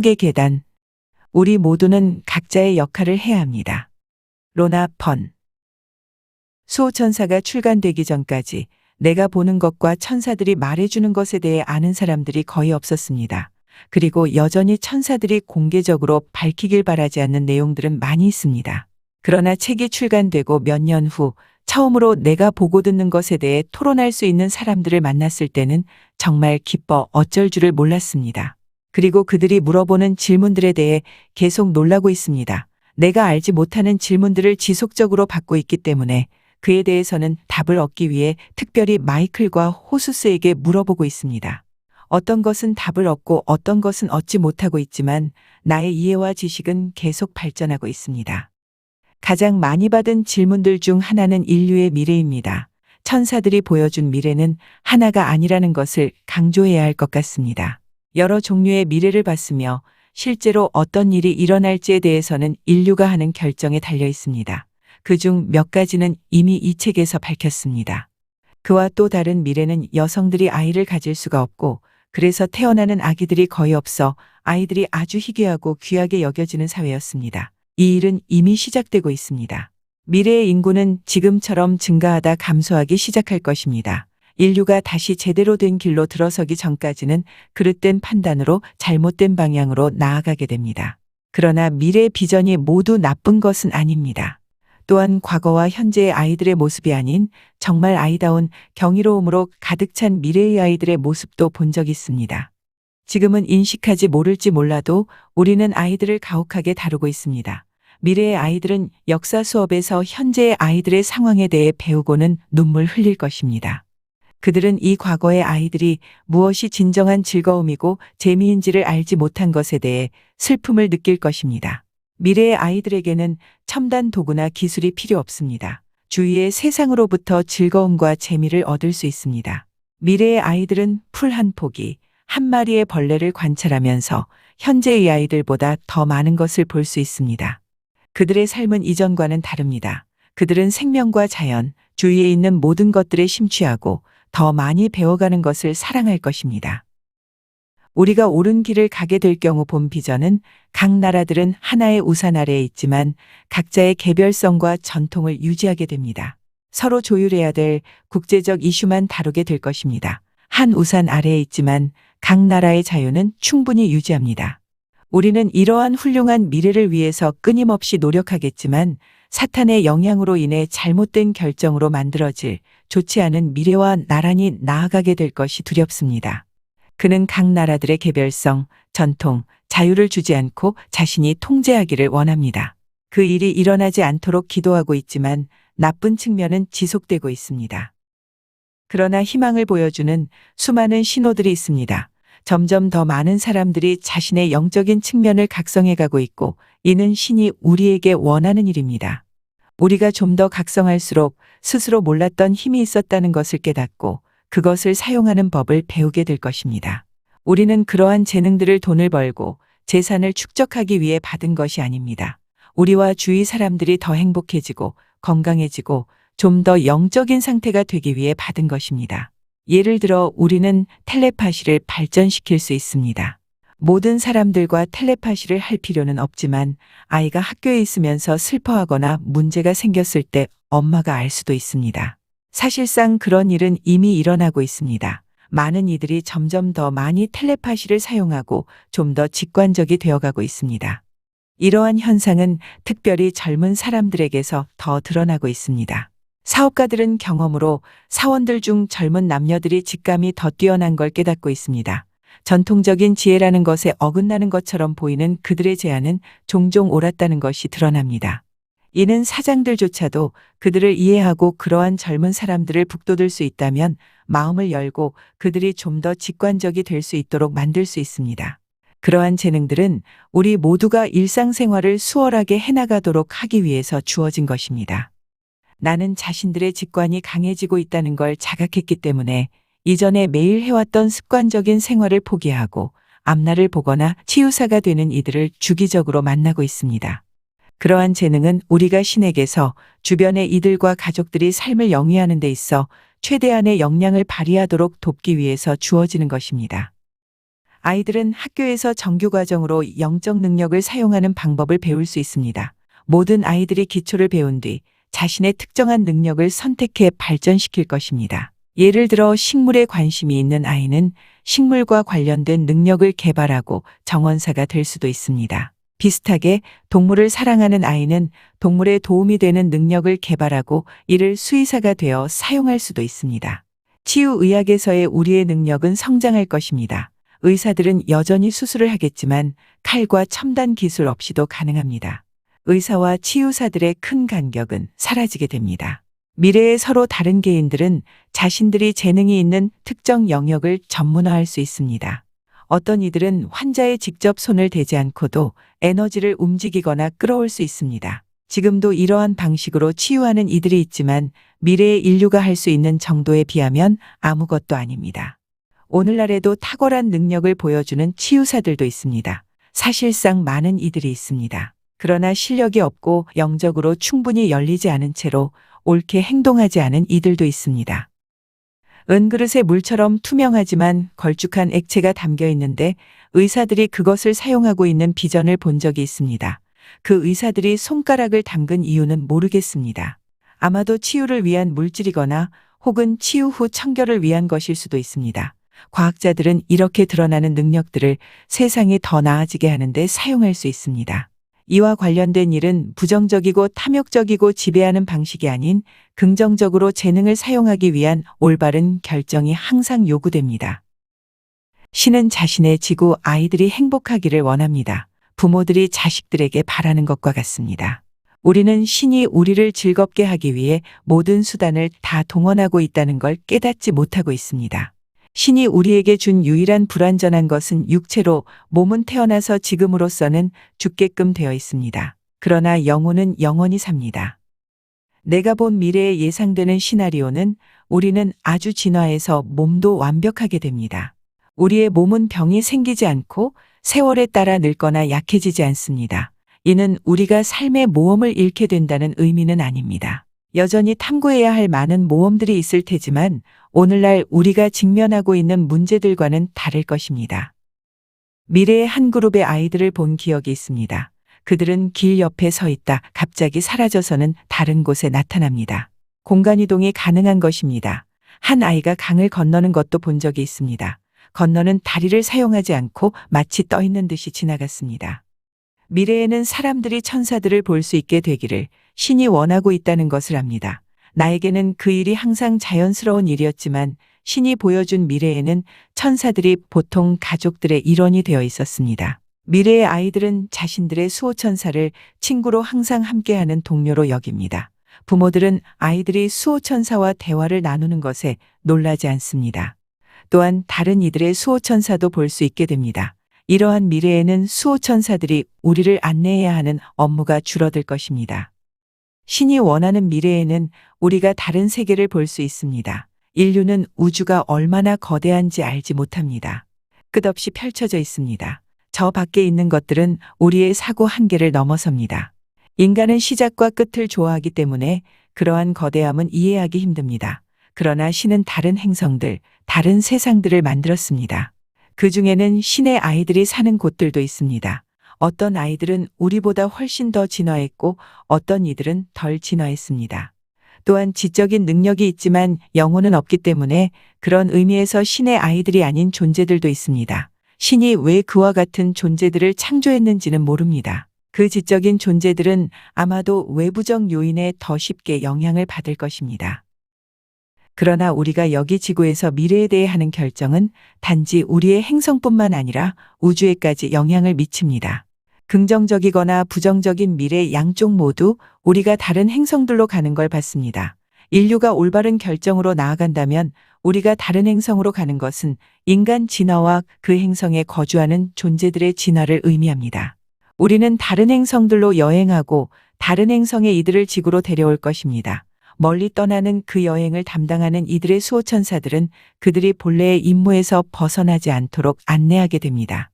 천국의 계단. 우리 모두는 각자의 역할을 해야 합니다. 로나 펀. 수호천사가 출간되기 전까지 내가 보는 것과 천사들이 말해주는 것에 대해 아는 사람들이 거의 없었습니다. 그리고 여전히 천사들이 공개적으로 밝히길 바라지 않는 내용들은 많이 있습니다. 그러나 책이 출간되고 몇 년 후 처음으로 내가 보고 듣는 것에 대해 토론할 수 있는 사람들을 만났을 때는 정말 기뻐 어쩔 줄을 몰랐습니다. 그리고 그들이 물어보는 질문들에 대해 계속 놀라고 있습니다. 내가 알지 못하는 질문들을 지속적으로 받고 있기 때문에 그에 대해서는 답을 얻기 위해 특별히 마이클과 호수스에게 물어보고 있습니다. 어떤 것은 답을 얻고 어떤 것은 얻지 못하고 있지만 나의 이해와 지식은 계속 발전하고 있습니다. 가장 많이 받은 질문들 중 하나는 인류의 미래입니다. 천사들이 보여준 미래는 하나가 아니라는 것을 강조해야 할 것 같습니다. 여러 종류의 미래를 봤으며 실제로 어떤 일이 일어날지에 대해서는 인류가 하는 결정에 달려 있습니다. 그 중 몇 가지는 이미 이 책에서 밝혔습니다. 그와 또 다른 미래는 여성들이 아이를 가질 수가 없고 그래서 태어나는 아기들이 거의 없어 아이들이 아주 희귀하고 귀하게 여겨지는 사회였습니다. 이 일은 이미 시작되고 있습니다. 미래의 인구는 지금처럼 증가하다 감소하기 시작할 것입니다. 인류가 다시 제대로 된 길로 들어서기 전까지는 그릇된 판단으로 잘못된 방향으로 나아가게 됩니다. 그러나 미래의 비전이 모두 나쁜 것은 아닙니다. 또한 과거와 현재의 아이들의 모습이 아닌 정말 아이다운 경이로움으로 가득 찬 미래의 아이들의 모습도 본 적 있습니다. 지금은 인식하지 모를지 몰라도 우리는 아이들을 가혹하게 다루고 있습니다. 미래의 아이들은 역사 수업에서 현재의 아이들의 상황에 대해 배우고는 눈물 흘릴 것입니다. 그들은 이 과거의 아이들이 무엇이 진정한 즐거움이고 재미인지를 알지 못한 것에 대해 슬픔을 느낄 것입니다. 미래의 아이들에게는 첨단 도구나 기술이 필요 없습니다. 주위의 세상으로부터 즐거움과 재미를 얻을 수 있습니다. 미래의 아이들은 풀 한 포기, 한 마리의 벌레를 관찰하면서 현재의 아이들보다 더 많은 것을 볼 수 있습니다. 그들의 삶은 이전과는 다릅니다. 그들은 생명과 자연, 주위에 있는 모든 것들에 심취하고 더 많이 배워가는 것을 사랑할 것입니다. 우리가 옳은 길을 가게 될 경우 본 비전은 각 나라들은 하나의 우산 아래에 있지만 각자의 개별성과 전통을 유지하게 됩니다. 서로 조율해야 될 국제적 이슈만 다루게 될 것입니다. 한 우산 아래에 있지만 각 나라의 자유는 충분히 유지합니다. 우리는 이러한 훌륭한 미래를 위해서 끊임없이 노력하겠지만 사탄의 영향으로 인해 잘못된 결정으로 만들어질 좋지 않은 미래와 나란히 나아가게 될 것이 두렵습니다. 그는 각 나라들의 개별성, 전통, 자유를 주지 않고 자신이 통제하기를 원합니다. 그 일이 일어나지 않도록 기도하고 있지만 나쁜 측면은 지속되고 있습니다. 그러나 희망을 보여주는 수많은 신호들이 있습니다. 점점 더 많은 사람들이 자신의 영적인 측면을 각성해 가고 있고 이는 신이 우리에게 원하는 일입니다. 우리가 좀 더 각성할수록 스스로 몰랐던 힘이 있었다는 것을 깨닫고 그것을 사용하는 법을 배우게 될 것입니다. 우리는 그러한 재능들을 돈을 벌고 재산을 축적하기 위해 받은 것이 아닙니다. 우리와 주위 사람들이 더 행복해지고 건강해지고 좀 더 영적인 상태가 되기 위해 받은 것입니다. 예를 들어 우리는 텔레파시를 발전시킬 수 있습니다. 모든 사람들과 텔레파시를 할 필요는 없지만 아이가 학교에 있으면서 슬퍼하거나 문제가 생겼을 때 엄마가 알 수도 있습니다. 사실상 그런 일은 이미 일어나고 있습니다. 많은 이들이 점점 더 많이 텔레파시를 사용하고 좀 더 직관적이 되어가고 있습니다. 이러한 현상은 특별히 젊은 사람들에게서 더 드러나고 있습니다. 사업가들은 경험으로 사원들 중 젊은 남녀들이 직감이 더 뛰어난 걸 깨닫고 있습니다. 전통적인 지혜라는 것에 어긋나는 것처럼 보이는 그들의 제안은 종종 옳았다는 것이 드러납니다. 이는 사장들조차도 그들을 이해하고 그러한 젊은 사람들을 북돋을 수 있다면 마음을 열고 그들이 좀 더 직관적이 될 수 있도록 만들 수 있습니다. 그러한 재능들은 우리 모두가 일상생활을 수월하게 해나가도록 하기 위해서 주어진 것입니다. 나는 자신들의 직관이 강해지고 있다는 걸 자각했기 때문에 이전에 매일 해왔던 습관적인 생활을 포기하고 앞날을 보거나 치유사가 되는 이들을 주기적으로 만나고 있습니다. 그러한 재능은 우리가 신에게서 주변의 이들과 가족들이 삶을 영위하는 데 있어 최대한의 역량을 발휘하도록 돕기 위해서 주어지는 것입니다. 아이들은 학교에서 정규 과정으로 영적 능력을 사용하는 방법을 배울 수 있습니다. 모든 아이들이 기초를 배운 뒤 자신의 특정한 능력을 선택해 발전시킬 것입니다. 예를 들어 식물에 관심이 있는 아이는 식물과 관련된 능력을 개발하고 정원사가 될 수도 있습니다. 비슷하게 동물을 사랑하는 아이는 동물에 도움이 되는 능력을 개발하고 이를 수의사가 되어 사용할 수도 있습니다. 치유의학에서의 우리의 능력은 성장할 것입니다. 의사들은 여전히 수술을 하겠지만 칼과 첨단 기술 없이도 가능합니다. 의사와 치유사들의 큰 간격은 사라지게 됩니다. 미래의 서로 다른 개인들은 자신들이 재능이 있는 특정 영역을 전문화할 수 있습니다. 어떤 이들은 환자의 직접 손을 대지 않고도 에너지를 움직이거나 끌어올 수 있습니다. 지금도 이러한 방식으로 치유하는 이들이 있지만 미래의 인류가 할 수 있는 정도에 비하면 아무것도 아닙니다. 오늘날에도 탁월한 능력을 보여주는 치유사들도 있습니다. 사실상 많은 이들이 있습니다. 그러나 실력이 없고 영적으로 충분히 열리지 않은 채로 옳게 행동하지 않은 이들도 있습니다. 은그릇에 물처럼 투명하지만 걸쭉한 액체가 담겨 있는데 의사들이 그것을 사용하고 있는 비전을 본 적이 있습니다. 그 의사들이 손가락을 담근 이유는 모르겠습니다. 아마도 치유를 위한 물질이거나 혹은 치유 후 청결을 위한 것일 수도 있습니다. 과학자들은 이렇게 드러나는 능력들을 세상이 더 나아지게 하는데 사용할 수 있습니다. 이와 관련된 일은 부정적이고 탐욕적이고 지배하는 방식이 아닌 긍정적으로 재능을 사용하기 위한 올바른 결정이 항상 요구됩니다. 신은 자신의 지구 아이들이 행복하기를 원합니다. 부모들이 자식들에게 바라는 것과 같습니다. 우리는 신이 우리를 즐겁게 하기 위해 모든 수단을 다 동원하고 있다는 걸 깨닫지 못하고 있습니다. 신이 우리에게 준 유일한 불완전한 것은 육체로 몸은 태어나서 지금으로서는 죽게끔 되어 있습니다. 그러나 영혼은 영원히 삽니다. 내가 본 미래에 예상되는 시나리오는 우리는 아주 진화해서 몸도 완벽하게 됩니다. 우리의 몸은 병이 생기지 않고 세월에 따라 늙거나 약해지지 않습니다. 이는 우리가 삶의 모험을 잃게 된다는 의미는 아닙니다. 여전히 탐구해야 할 많은 모험들이 있을 테지만 오늘날 우리가 직면하고 있는 문제들과는 다를 것입니다. 미래의 한 그룹의 아이들을 본 기억이 있습니다. 그들은 길 옆에 서 있다 갑자기 사라져서는 다른 곳에 나타납니다. 공간이동이 가능한 것입니다. 한 아이가 강을 건너는 것도 본 적이 있습니다. 건너는 다리를 사용하지 않고 마치 떠 있는 듯이 지나갔습니다. 미래에는 사람들이 천사들을 볼 수 있게 되기를 신이 원하고 있다는 것을 압니다. 나에게는 그 일이 항상 자연스러운 일이었지만 신이 보여준 미래에는 천사들이 보통 가족들의 일원이 되어 있었습니다. 미래의 아이들은 자신들의 수호천사를 친구로 항상 함께하는 동료로 여깁니다. 부모들은 아이들이 수호천사와 대화를 나누는 것에 놀라지 않습니다. 또한 다른 이들의 수호천사도 볼 수 있게 됩니다. 이러한 미래에는 수호천사들이 우리를 안내해야 하는 업무가 줄어들 것입니다. 신이 원하는 미래에는 우리가 다른 세계를 볼 수 있습니다. 인류는 우주가 얼마나 거대한지 알지 못합니다. 끝없이 펼쳐져 있습니다. 저 밖에 있는 것들은 우리의 사고 한계를 넘어섭니다. 인간은 시작과 끝을 좋아하기 때문에 그러한 거대함은 이해하기 힘듭니다. 그러나 신은 다른 행성들, 다른 세상들을 만들었습니다. 그 중에는 신의 아이들이 사는 곳들도 있습니다. 어떤 아이들은 우리보다 훨씬 더 진화했고 어떤 이들은 덜 진화했습니다. 또한 지적인 능력이 있지만 영혼은 없기 때문에 그런 의미에서 신의 아이들이 아닌 존재들도 있습니다. 신이 왜 그와 같은 존재들을 창조했는지는 모릅니다. 그 지적인 존재들은 아마도 외부적 요인에 더 쉽게 영향을 받을 것입니다. 그러나 우리가 여기 지구에서 미래에 대해 하는 결정은 단지 우리의 행성뿐만 아니라 우주에까지 영향을 미칩니다. 긍정적이거나 부정적인 미래 양쪽 모두 우리가 다른 행성들로 가는 걸 봤습니다. 인류가 올바른 결정으로 나아간다면 우리가 다른 행성으로 가는 것은 인간 진화와 그 행성에 거주하는 존재들의 진화를 의미합니다. 우리는 다른 행성들로 여행하고 다른 행성의 이들을 지구로 데려올 것입니다. 멀리 떠나는 그 여행을 담당하는 이들의 수호천사들은 그들이 본래의 임무에서 벗어나지 않도록 안내하게 됩니다.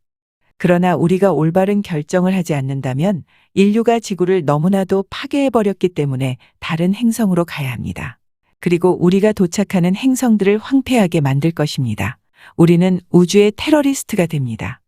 그러나 우리가 올바른 결정을 하지 않는다면 인류가 지구를 너무나도 파괴해버렸기 때문에 다른 행성으로 가야 합니다. 그리고 우리가 도착하는 행성들을 황폐하게 만들 것입니다. 우리는 우주의 테러리스트가 됩니다.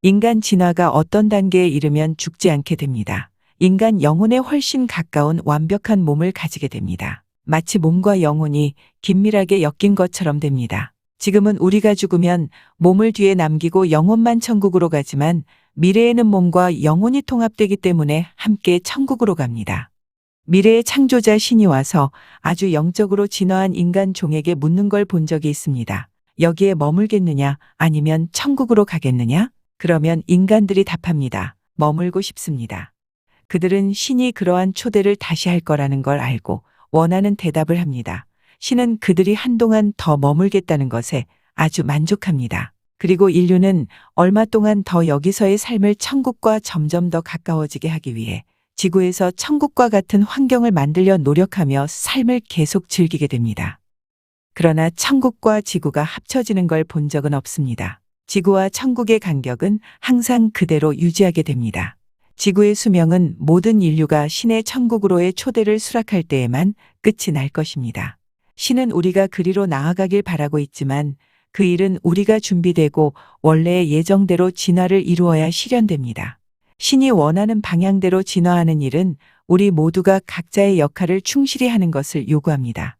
인간 진화가 어떤 단계에 이르면 죽지 않게 됩니다. 인간 영혼에 훨씬 가까운 완벽한 몸을 가지게 됩니다. 마치 몸과 영혼이 긴밀하게 엮인 것처럼 됩니다. 지금은 우리가 죽으면 몸을 뒤에 남기고 영혼만 천국으로 가지만 미래에는 몸과 영혼이 통합되기 때문에 함께 천국으로 갑니다. 미래의 창조자 신이 와서 아주 영적으로 진화한 인간 종에게 묻는 걸 본 적이 있습니다. 여기에 머물겠느냐 아니면 천국으로 가겠느냐? 그러면 인간들이 답합니다. 머물고 싶습니다. 그들은 신이 그러한 초대를 다시 할 거라는 걸 알고 원하는 대답을 합니다. 신은 그들이 한동안 더 머물겠다는 것에 아주 만족합니다. 그리고 인류는 얼마 동안 더 여기서의 삶을 천국과 점점 더 가까워지게 하기 위해 지구에서 천국과 같은 환경을 만들려 노력하며 삶을 계속 즐기게 됩니다. 그러나 천국과 지구가 합쳐지는 걸 본 적은 없습니다. 지구와 천국의 간격은 항상 그대로 유지하게 됩니다. 지구의 수명은 모든 인류가 신의 천국으로의 초대를 수락할 때에만 끝이 날 것입니다. 신은 우리가 그리로 나아가길 바라고 있지만 그 일은 우리가 준비되고 원래의 예정대로 진화를 이루어야 실현됩니다. 신이 원하는 방향대로 진화하는 일은 우리 모두가 각자의 역할을 충실히 하는 것을 요구합니다.